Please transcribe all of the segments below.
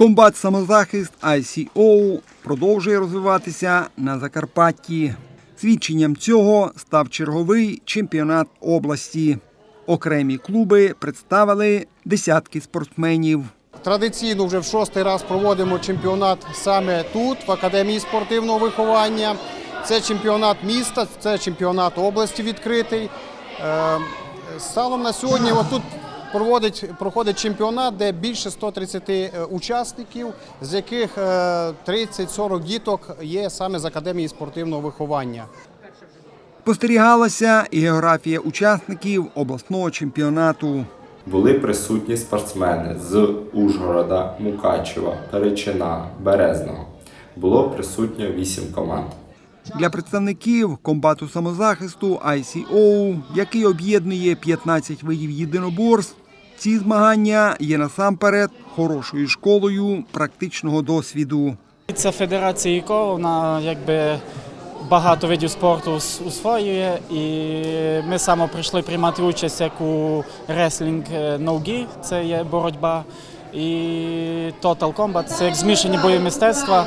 Комбат самозахист ICO продовжує розвиватися на Закарпатті. Свідченням цього став черговий чемпіонат області. Окремі клуби представили десятки спортсменів. Традиційно вже в шостий раз проводимо чемпіонат саме тут, в Академії спортивного виховання. Це чемпіонат міста, це чемпіонат області відкритий. Е, Станом на сьогодні отут проводить, проходить чемпіонат, де більше 130 е, учасників, з яких е, 30-40 діток є саме з Академії спортивного виховання. Спостерігалася і географія учасників обласного чемпіонату. Були присутні спортсмени з Ужгорода, Мукачева, Перечина, Березного. Було присутньо вісім команд. Для представників комбату самозахисту ICO, який об'єднує 15 видів єдиноборств, ці змагання є насамперед хорошою школою практичного досвіду. Ця федерація ІКО, вона якби багато видів спорту ус- освоює. І ми саме прийшли приймати участь як у реслінг е, ноугі, це є боротьба. І Total Combat це як змішані бої мистецтва.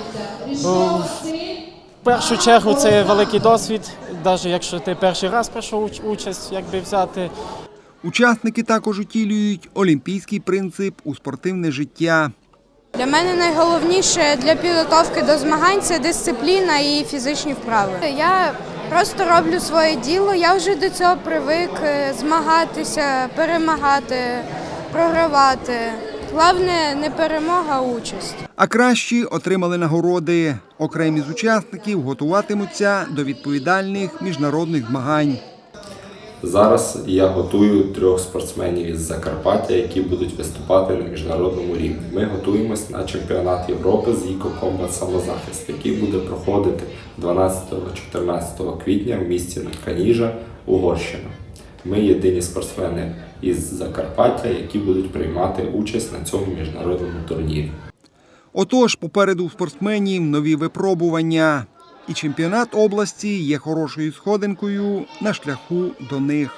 В першу чергу це великий досвід, навіть якщо ти перший раз прийшов участь, якби взяти. Учасники також утілюють олімпійський принцип у спортивне життя. Для мене найголовніше для підготовки до змагань це дисципліна і фізичні вправи. Я просто роблю своє діло. Я вже до цього привик е, змагатися, перемагати, програвати. Головне не перемога, а участь. А кращі отримали нагороди. Окремі з учасників готуватимуться до відповідальних міжнародних змагань. Зараз я готую трьох спортсменів із Закарпаття, які будуть виступати на міжнародному рівні. Ми готуємось на чемпіонат Європи з Іко Комбат Самозахист, який буде проходити 12-14 квітня в місті Натканіжа, Угорщина. Ми єдині спортсмени із Закарпаття, які будуть приймати участь на цьому міжнародному турнірі. Отож, попереду спортсменів нові випробування. І чемпіонат області є хорошою сходинкою на шляху до них.